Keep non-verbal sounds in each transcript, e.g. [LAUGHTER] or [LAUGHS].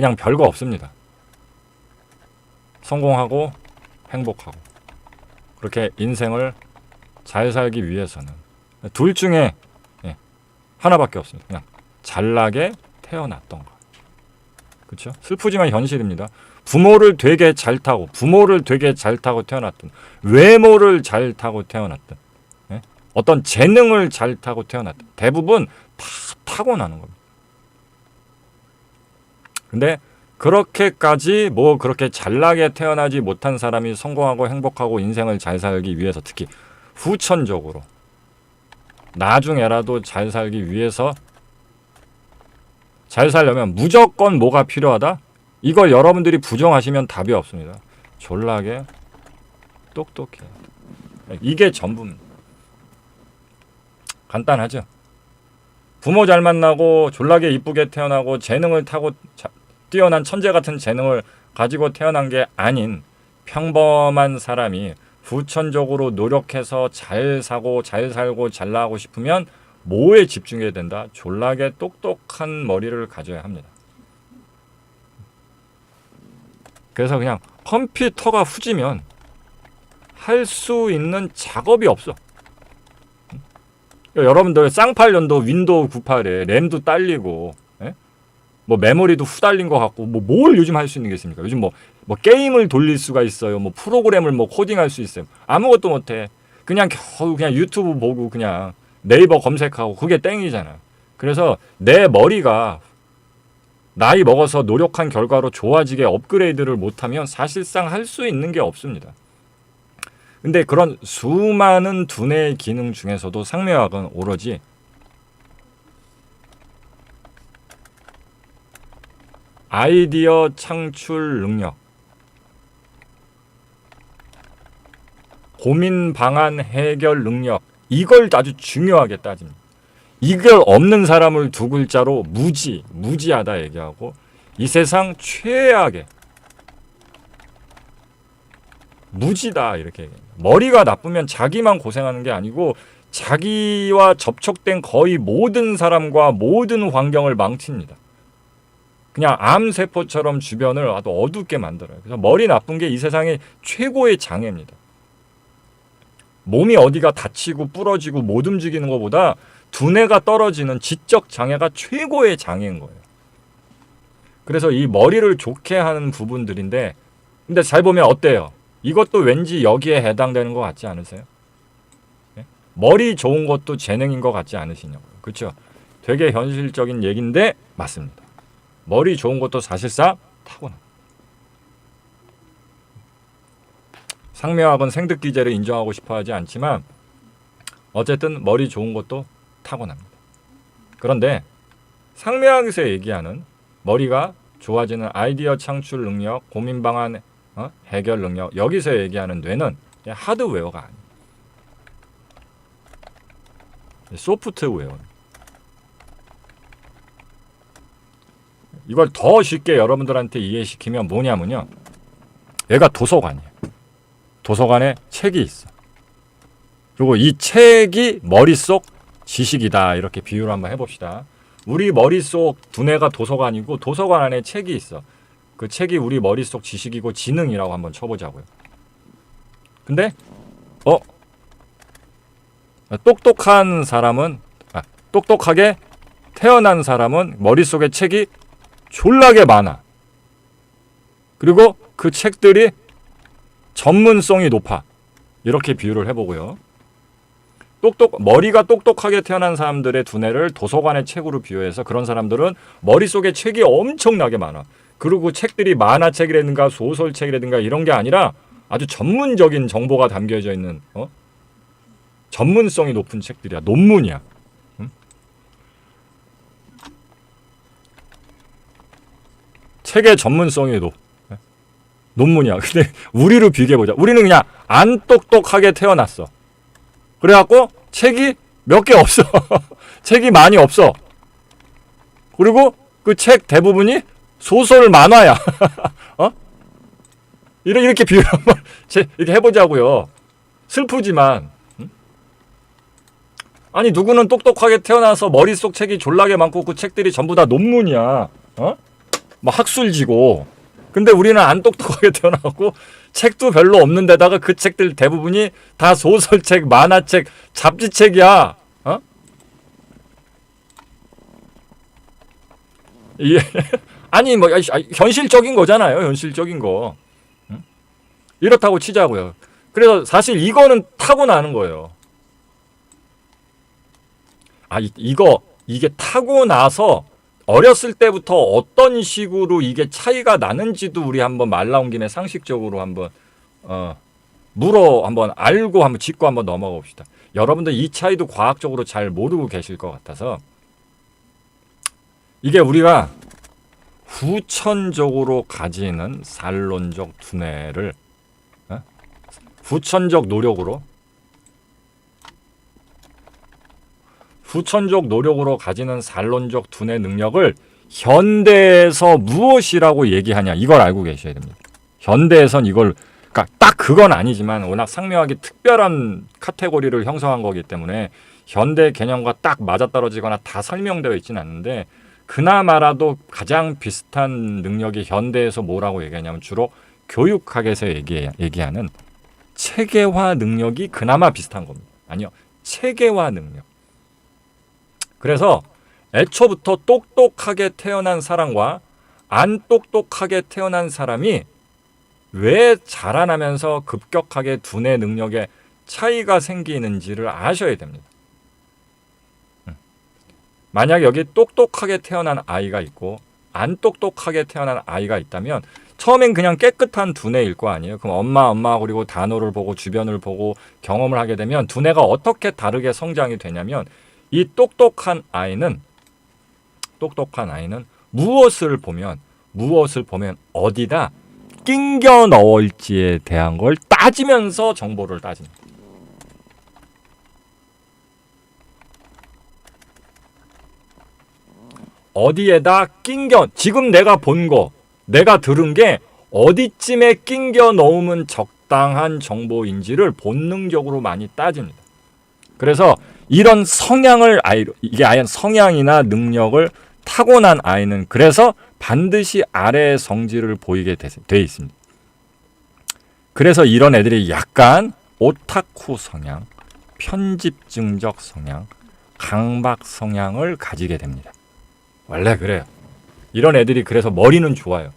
그냥 별거 없습니다. 성공하고 행복하고 그렇게 인생을 잘 살기 위해서는 둘 중에 예, 하나밖에 없습니다. 그냥 잘나게 태어났던 거. 그렇죠? 슬프지만 현실입니다. 부모를 되게 잘 타고 부모를 되게 잘 타고 태어났든 외모를 잘 타고 태어났든 예? 어떤 재능을 잘 타고 태어났든 대부분 다 타고나는 겁니다. 근데 그렇게까지 뭐 그렇게 잘나게 태어나지 못한 사람이 성공하고 행복하고 인생을 잘 살기 위해서 특히 후천적으로 나중에라도 잘 살기 위해서 잘 살려면 무조건 뭐가 필요하다? 이걸 여러분들이 부정하시면 답이 없습니다. 졸라게 똑똑해. 이게 전부입니다. 간단하죠? 부모 잘 만나고 졸라게 이쁘게 태어나고 재능을 타고 자, 뛰어난 천재 같은 재능을 가지고 태어난 게 아닌 평범한 사람이 후천적으로 노력해서 잘 사고 잘 살고 잘 나가고 싶으면 뭐에 집중해야 된다? 졸라게 똑똑한 머리를 가져야 합니다. 그래서 그냥 컴퓨터가 후지면 할 수 있는 작업이 없어. 여러분들 쌍팔년도 윈도우 98에 램도 딸리고 예? 뭐 메모리도 후달린 것 같고 뭐 뭘 요즘 할 수 있는 게 있습니까? 요즘 뭐, 뭐 게임을 돌릴 수가 있어요. 뭐 프로그램을 뭐 코딩할 수 있어요. 아무것도 못해. 그냥 겨우 그냥 유튜브 보고 그냥 네이버 검색하고 그게 땡이잖아. 그래서 내 머리가 나이 먹어서 노력한 결과로 좋아지게 업그레이드를 못하면 사실상 할 수 있는 게 없습니다. 근데 그런 수많은 두뇌의 기능 중에서도 상묘학은 오로지 아이디어 창출 능력, 고민 방안 해결 능력, 이걸 아주 중요하게 따집니다. 이걸 없는 사람을 두 글자로 무지, 무지하다 얘기하고 이 세상 최악의 무지다 이렇게 얘기합니다. 머리가 나쁘면 자기만 고생하는 게 아니고 자기와 접촉된 거의 모든 사람과 모든 환경을 망칩니다. 그냥 암세포처럼 주변을 아주 어둡게 만들어요. 그래서 머리 나쁜 게 이 세상의 최고의 장애입니다. 몸이 어디가 다치고 부러지고 못 움직이는 것보다 두뇌가 떨어지는 지적 장애가 최고의 장애인 거예요. 그래서 이 머리를 좋게 하는 부분들인데 근데 잘 보면 어때요? 이것도 왠지 여기에 해당되는 것 같지 않으세요? 예? 머리 좋은 것도 재능인 것 같지 않으시냐고요. 그렇죠? 되게 현실적인 얘기인데 맞습니다. 머리 좋은 것도 사실상 타고나. 상묘학은 생득 기제를 인정하고 싶어 하지 않지만 어쨌든 머리 좋은 것도 타고납니다. 그런데 상묘학에서 얘기하는 머리가 좋아지는 아이디어 창출 능력, 고민 방안 어? 해결 능력 여기서 얘기하는 뇌는 하드웨어가 아니에요. 소프트웨어. 이걸 더 쉽게 여러분들한테 이해시키면 뭐냐면요. 얘가 도서관이에요. 도서관에 책이 있어. 그리고 이 책이 머릿속 지식이다. 이렇게 비유를 한번 해봅시다. 우리 머릿속 두뇌가 도서관이고 도서관 안에 책이 있어. 그 책이 우리 머릿속 지식이고 지능이라고 한번 쳐보자고요. 근데 어 똑똑한 사람은 아, 똑똑하게 태어난 사람은 머릿속에 책이 졸라게 많아. 그리고 그 책들이 전문성이 높아. 이렇게 비유를 해보고요. 똑똑 머리가 똑똑하게 태어난 사람들의 두뇌를 도서관의 책으로 비유해서 그런 사람들은 머릿속에 책이 엄청나게 많아. 그리고 책들이 만화책이라든가 소설책이라든가 이런 게 아니라 아주 전문적인 정보가 담겨져 있는 어? 전문성이 높은 책들이야. 논문이야. 응? 책의 전문성이 높. 논문이야. [LAUGHS] 근데 우리로 비교해 보자. 우리는 그냥 안 똑똑하게 태어났어. 그래갖고 책이 몇 개 없어. [LAUGHS] 책이 많이 없어. 그리고 그 책 대부분이 소설 만화야. [LAUGHS] 어? 이렇게, 이렇게 비유를 한번 이렇게 해보자고요. 슬프지만. 응? 아니 누구는 똑똑하게 태어나서 머릿속 책이 졸라게 많고 그 책들이 전부 다 논문이야. 어? 뭐 학술지고 근데 우리는 안 똑똑하게 [LAUGHS] 태어나고 책도 별로 없는 데다가 그 책들 대부분이 다 소설책, 만화책, 잡지책이야. 어? 예. [LAUGHS] 아니 뭐 현실적인 거잖아요. 현실적인 거. 응? 이렇다고 치자고요. 그래서 사실 이거는 타고 나는 거예요. 아 이, 이거 이게 타고 나서 어렸을 때부터 어떤 식으로 이게 차이가 나는지도 우리 한번 말 나온 김에 상식적으로 한번 어 물어 한번 알고 한번 짚고 한번 넘어가 봅시다. 여러분들 이 차이도 과학적으로 잘 모르고 계실 것 같아서 이게 우리가 후천적으로 가지는 산론적 두뇌를 어? 후천적 노력으로 후천적 노력으로 가지는 산론적 두뇌 능력을 현대에서 무엇이라고 얘기하냐 이걸 알고 계셔야 됩니다. 현대에선 이걸 그러니까 딱 그건 아니지만 워낙 상명하게 특별한 카테고리를 형성한 거기 때문에 현대 개념과 딱 맞아떨어지거나 다 설명되어 있지는 않는데 그나마라도 가장 비슷한 능력이 현대에서 뭐라고 얘기하냐면 주로 교육학에서 얘기, 얘기하는 체계화 능력이 그나마 비슷한 겁니다. 아니요. 체계화 능력. 그래서 애초부터 똑똑하게 태어난 사람과 안 똑똑하게 태어난 사람이 왜 자라나면서 급격하게 두뇌 능력에 차이가 생기는지를 아셔야 됩니다. 음. 만약 여기 똑똑하게 태어난 아이가 있고 안 똑똑하게 태어난 아이가 있다면 처음엔 그냥 깨끗한 두뇌일 거 아니에요. 그럼 엄마 엄마 그리고 단어를 보고 주변을 보고 경험을 하게 되면 두뇌가 어떻게 다르게 성장이 되냐면 이 똑똑한 아이는 똑똑한 아이는 무엇을 보면 무엇을 보면 어디다 낑겨 넣을지에 대한 걸 따지면서 정보를 따집니다. 어디에다 낑겨 지금 내가 본 거, 내가 들은 게 어디쯤에 낑겨 넣으면 적당한 정보인지를 본능적으로 많이 따집니다. 그래서 이런 성향을 아이 이게 아예 성향이나 능력을 타고난 아이는 그래서 반드시 아래의 성질을 보이게 돼, 돼 있습니다. 그래서 이런 애들이 약간 오타쿠 성향, 편집증적 성향, 강박 성향을 가지게 됩니다. 원래 그래요. 이런 애들이 그래서 머리는 좋아요.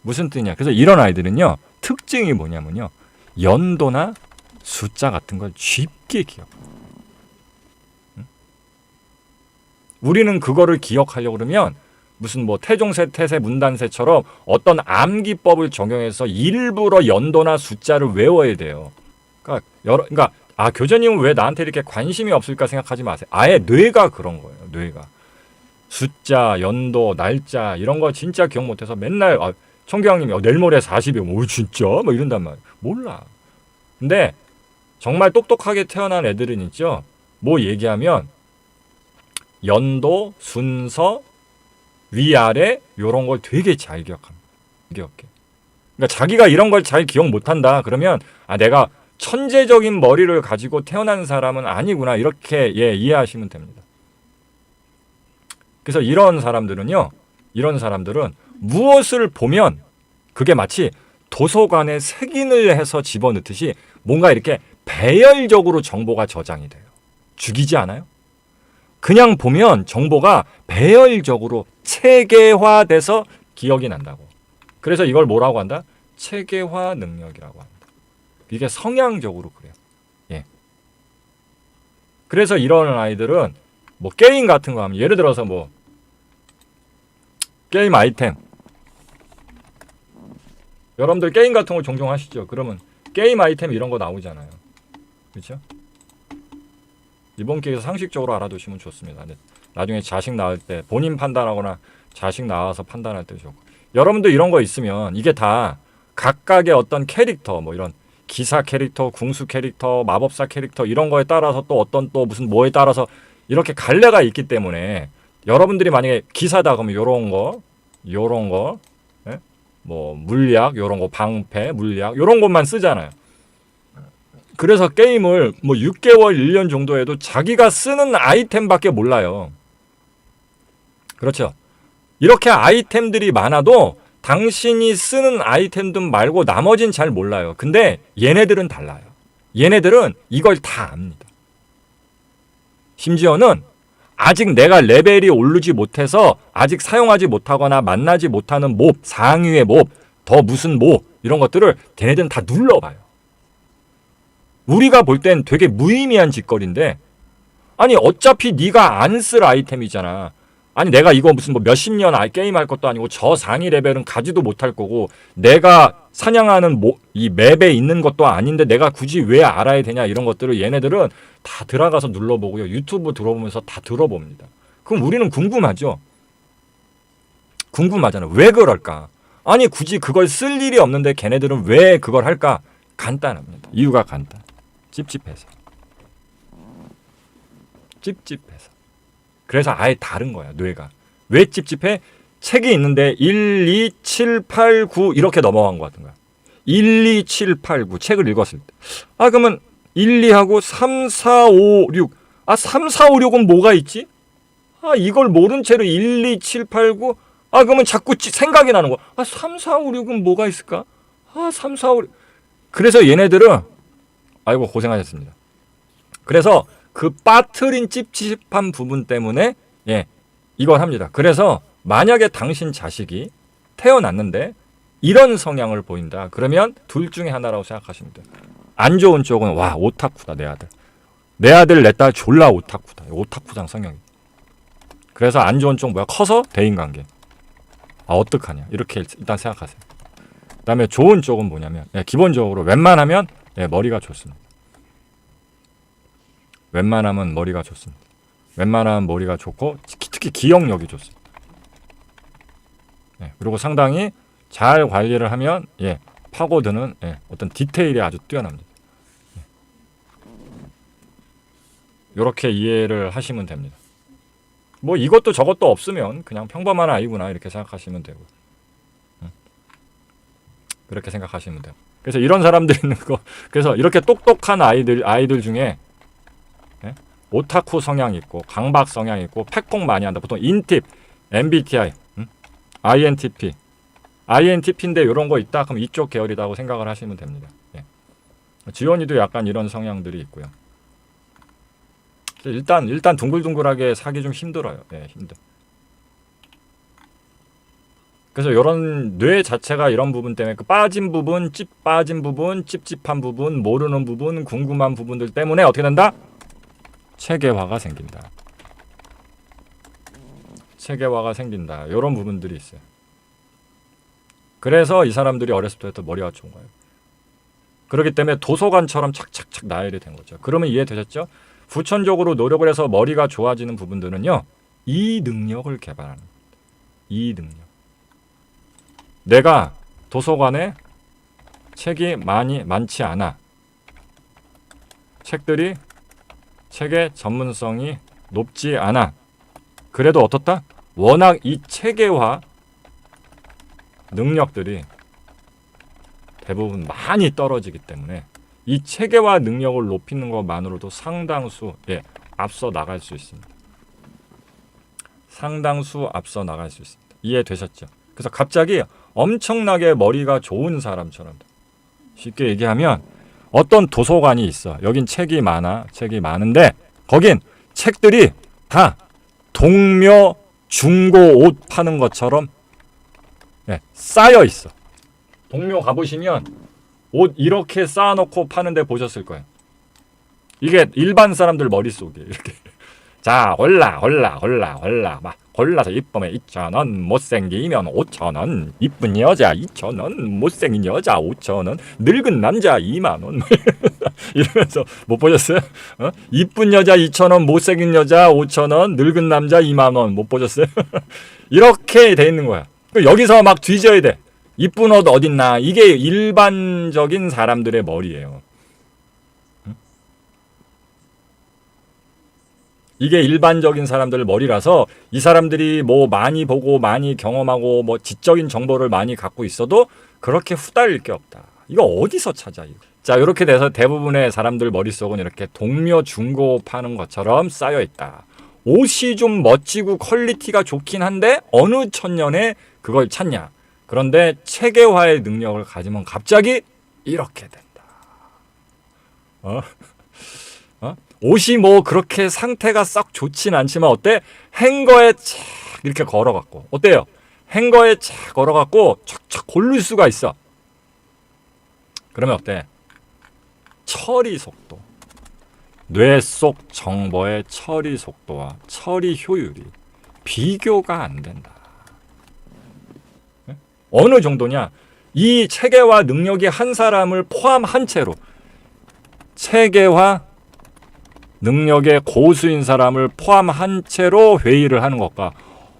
무슨 뜻이냐? 그래서 이런 아이들은요 특징이 뭐냐면요 연도나 숫자 같은 걸 쉽게 기억. 우리는 그거를 기억하려고 그러면 무슨 뭐 태종세, 태세, 문단세처럼 어떤 암기법을 적용해서 일부러 연도나 숫자를 외워야 돼요. 그러니까 여러 그러니까 아 교수님은 왜 나한테 이렇게 관심이 없을까 생각하지 마세요. 아예 뇌가 그런 거예요. 뇌가 숫자, 연도, 날짜 이런 거 진짜 기억 못해서 맨날 아, 청경님이 어, 내일 모레 40이요. 뭐 진짜? 뭐 이런단 말이에요. 몰라. 근데 정말 똑똑하게 태어난 애들은 있죠. 뭐 얘기하면 연도, 순서, 위아래 요런 걸 되게 잘 기억합니다. 그러니까 자기가 이런 걸 잘 기억 못 한다. 그러면 아 내가 천재적인 머리를 가지고 태어난 사람은 아니구나 이렇게 예 이해하시면 됩니다. 그래서 이런 사람들은요, 이런 사람들은 무엇을 보면 그게 마치 도서관에 색인을 해서 집어넣듯이 뭔가 이렇게 배열적으로 정보가 저장이 돼요. 죽이지 않아요? 그냥 보면 정보가 배열적으로 체계화돼서 기억이 난다고. 그래서 이걸 뭐라고 한다? 체계화 능력이라고 한다. 이게 성향적으로 그래요. 예. 그래서 이런 아이들은 뭐 게임 같은 거 하면 예를 들어서 뭐 게임 아이템 여러분들 게임 같은 거 종종 하시죠? 그러면 게임 아이템 이런 거 나오잖아요. 그렇죠? 이번 기회에서 상식적으로 알아두시면 좋습니다. 네. 나중에 자식 낳을 때 본인 판단하거나 자식 낳아서 판단할 때 좋고. 여러분들 이런 거 있으면 이게 다 각각의 어떤 캐릭터 뭐 이런 기사 캐릭터, 궁수 캐릭터, 마법사 캐릭터 이런 거에 따라서 또 어떤 또 무슨 뭐에 따라서 이렇게 갈래가 있기 때문에 여러분들이 만약에 기사다 그러면 요런 거, 요런 거, 예? 뭐 물약, 요런 거 방패, 물약 요런 것만 쓰잖아요. 그래서 게임을 뭐 6개월, 1년 정도 해도 자기가 쓰는 아이템밖에 몰라요. 그렇죠. 이렇게 아이템들이 많아도 당신이 쓰는 아이템들 말고 나머진 잘 몰라요. 근데 얘네들은 달라요. 얘네들은 이걸 다 압니다. 심지어는 아직 내가 레벨이 오르지 못해서 아직 사용하지 못하거나 만나지 못하는 몹, 상위의 몹, 더 무슨 몹 이런 것들을 걔네들은 다 눌러봐요. 우리가 볼 땐 되게 무의미한 짓거리인데 아니 어차피 네가 안 쓸 아이템이잖아. 아니 내가 이거 무슨 뭐 몇십 년 아- 게임 할 것도 아니고 저 상위 레벨은 가지도 못할 거고 내가 사냥하는 모, 이 맵에 있는 것도 아닌데 내가 굳이 왜 알아야 되냐 이런 것들을 얘네들은 다 들어가서 눌러보고요 유튜브 들어보면서 다 들어봅니다. 그럼 우리는 궁금하죠. 궁금하잖아. 왜 그럴까? 아니 굳이 그걸 쓸 일이 없는데 걔네들은 왜 그걸 할까? 간단합니다. 이유가 간단. 찝찝해서. 찝찝해서. 그래서 아예 다른 거야, 뇌가. 왜 찝찝해? 책이 있는데 1, 2, 7, 8, 9 이렇게 넘어간 것 같은 거야. 1, 2, 7, 8, 9 책을 읽었을 때. 아, 그러면 1, 2하고 3, 4, 5, 6. 아, 3, 4, 5, 6은 뭐가 있지? 아, 이걸 모른 채로 1, 2, 7, 8, 9. 아, 그러면 자꾸 찌- 생각이 나는 거야. 아, 3, 4, 5, 6은 뭐가 있을까? 아, 3, 4, 5, 6. 그래서 얘네들은 아이고 고생하셨습니다. 그래서 그 빠트린 찝찝한 부분 때문에 예 이걸 합니다. 그래서 만약에 당신 자식이 태어났는데 이런 성향을 보인다. 그러면 둘 중에 하나라고 생각하시면 돼요. 안 좋은 쪽은 와 오타쿠다 내 아들. 내 아들 내 딸 졸라 오타쿠다. 오타쿠장 성향이. 그래서 안 좋은 쪽 뭐야? 커서 대인관계. 아 어떡하냐 이렇게 일단 생각하세요. 그다음에 좋은 쪽은 뭐냐면 예, 기본적으로 웬만하면 예, 머리가 좋습니다. 웬만하면 머리가 좋습니다. 웬만하면 머리가 좋고 특히, 기억력이 좋습니다. 예, 그리고 상당히 잘 관리를 하면 예, 파고드는 예, 어떤 디테일이 아주 뛰어납니다. 이렇게 이해를 하시면 됩니다. 뭐 이것도 저것도 없으면 그냥 평범한 아이구나 이렇게 생각하시면 되고 음. 그렇게 생각하시면 돼요. 그래서 이런 사람들 있는 거 그래서 이렇게 똑똑한 아이들 아이들 중에 예? 오타쿠 성향 있고 강박 성향 있고 팩폭 많이 한다. 보통 인팁, MBTI, 음? INTP, INTP인데 이런 거 있다. 그럼 이쪽 계열이라고 생각을 하시면 됩니다. 예. 지원이도 약간 이런 성향들이 있고요. 일단 일단 둥글둥글하게 사기 좀 힘들어요. 예, 힘들. 그래서 이런 뇌 자체가 이런 부분 때문에 그 빠진 부분, 찝 빠진 부분, 찝찝한 부분, 모르는 부분, 궁금한 부분들 때문에 어떻게 된다? 체계화가 생긴다. 체계화가 생긴다. 이런 부분들이 있어요. 그래서 이 사람들이 어렸을 때부터 머리가 좋은 거예요. 그렇기 때문에 도서관처럼 착착착 나열이 된 거죠. 그러면 이해되셨죠? 후천적으로 노력을 해서 머리가 좋아지는 부분들은요. 이 능력을 개발하는. 이 능력. 내가 도서관에 책이 많이 많지 않아. 책들이 책의 전문성이 높지 않아. 그래도 어떻다? 워낙 이 체계화 능력들이 대부분 많이 떨어지기 때문에 이 체계화 능력을 높이는 것만으로도 상당수 예, 앞서 나갈 수 있습니다. 상당수 앞서 나갈 수 있습니다. 이해되셨죠? 그래서 갑자기 엄청나게 머리가 좋은 사람처럼 쉽게 얘기하면 어떤 도서관이 있어. 여긴 책이 많아. 책이 많은데 거긴 책들이 다 동묘 중고 옷 파는 것처럼 예, 쌓여 있어. 동묘 가보시면 옷 이렇게 쌓아놓고 파는데 보셨을 거예요. 이게 일반 사람들 머릿속에 이렇게 [LAUGHS] 자 골라 골라 골라 골라 막 골라서 이쁘면 2,000원 못생기면 5,000원 이쁜 여자 2,000원 못생긴 여자 5,000원 늙은 남자 2만원 이러면서 못 보셨어요? 어? 이쁜 여자 2,000원 못생긴 여자 5,000원 늙은 남자 2만원 못 보셨어요? [LAUGHS] 이렇게 돼 있는 거야 그 여기서 막 뒤져야 돼 이쁜 옷 어딨나 이게 일반적인 사람들의 머리예요 이게 일반적인 사람들 머리라서 이 사람들이 뭐 많이 보고 많이 경험하고 뭐 지적인 정보를 많이 갖고 있어도 그렇게 후달릴 게 없다. 이거 어디서 찾아 이거? 자 이렇게 돼서 대부분의 사람들 머릿속은 이렇게 동묘 중고 파는 것처럼 쌓여 있다. 옷이 좀 멋지고 퀄리티가 좋긴 한데 어느 천년에 그걸 찾냐. 그런데 체계화의 능력을 가지면 갑자기 이렇게 된다. 어? 어? 옷이 뭐 그렇게 상태가 썩 좋진 않지만 어때? 행거에 착 이렇게 걸어갖고 어때요? 행거에 착 걸어갖고 촥촥 고를 수가 있어. 그러면 어때? 처리 속도. 뇌 속 정보의 처리 속도와 처리 효율이 비교가 안 된다. 예? 어느 정도냐? 이 체계화 능력이 한 사람을 포함한 채로 체계화 능력의 고수인 사람을 포함한 채로 회의를 하는 것과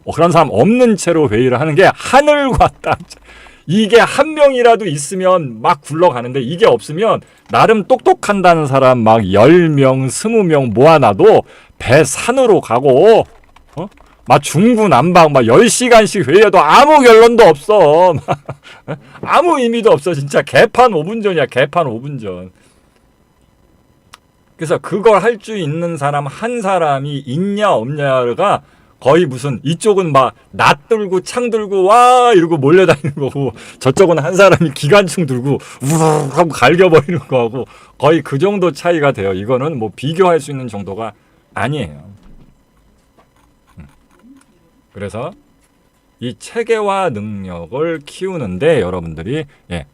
어, 그런 사람 없는 채로 회의를 하는 게 하늘과 땅. 이게 한 명이라도 있으면 막 굴러가는데 이게 없으면 나름 똑똑한다는 사람 막 10명, 20명 모아놔도 배 산으로 가고 어? 막 중구난방 막 10시간씩 회의해도 아무 결론도 없어. [LAUGHS] 아무 의미도 없어. 진짜 개판 5분 전이야. 개판 5분 전. 그래서 그걸 할줄 있는 사람 한 사람이 있냐 없냐가 거의 무슨 이쪽은 막 낫 들고 창 들고 와 이러고 몰려다니는 거고 저쪽은 한 사람이 기관총 들고 우르르 하고 갈겨버리는 거하고 거의 그 정도 차이가 돼요. 이거는 뭐 비교할 수 있는 정도가 아니에요. 음. 그래서 이 체계화 능력을 키우는데 여러분들이 예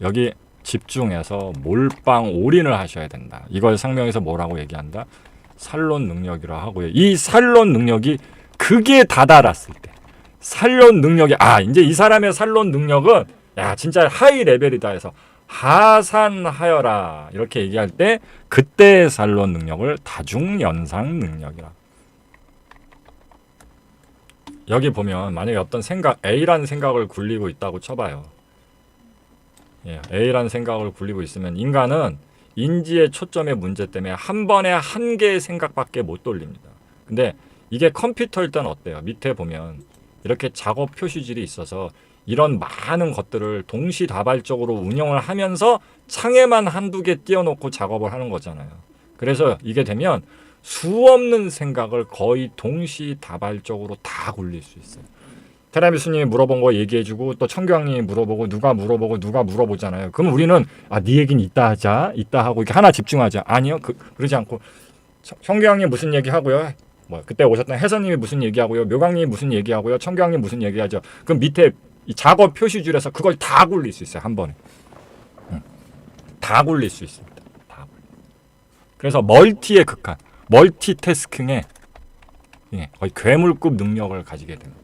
여기 집중해서 몰빵 올인을 하셔야 된다. 이걸 상명에서 뭐라고 얘기한다? 살론 능력이라 하고요. 이 살론 능력이 극에 다다랐을 때 살론 능력이 아 이제 이 사람의 살론 능력은 야 진짜 하이 레벨이다 해서 하산하여라 이렇게 얘기할 때 그때의 살론 능력을 다중연상 능력이라 여기 보면 만약에 어떤 생각 A라는 생각을 굴리고 있다고 쳐봐요. 예, A라는 생각을 굴리고 있으면 인간은 인지의 초점의 문제 때문에 한 번에 한 개의 생각밖에 못 돌립니다. 근데 이게 컴퓨터일 땐 어때요? 밑에 보면 이렇게 작업 표시질이 있어서 이런 많은 것들을 동시다발적으로 운영을 하면서 창에만 한두 개 띄워놓고 작업을 하는 거잖아요. 그래서 이게 되면 수 없는 생각을 거의 동시다발적으로 다 굴릴 수 있어요. 테라비스님이 물어본 거 얘기해주고 또 청경님이 물어보고 누가 물어보고 누가 물어보잖아요. 그럼 우리는 아네 얘기는 이따 하자, 이따 하고 이렇게 하나 집중하자. 아니요, 그, 그러지 않고 청경님 무슨 얘기 하고요. 뭐 그때 오셨던 해선님이 무슨 얘기하고요. 묘강님이 무슨 얘기하고요. 청경님 무슨 얘기하죠. 그럼 밑에 이 작업 표시줄에서 그걸 다 굴릴 수 있어요 한 번에. 응. 다 굴릴 수 있습니다. 다 굴. 그래서 멀티의 극한, 멀티태스킹에 예, 거의 괴물급 능력을 가지게 됩니다.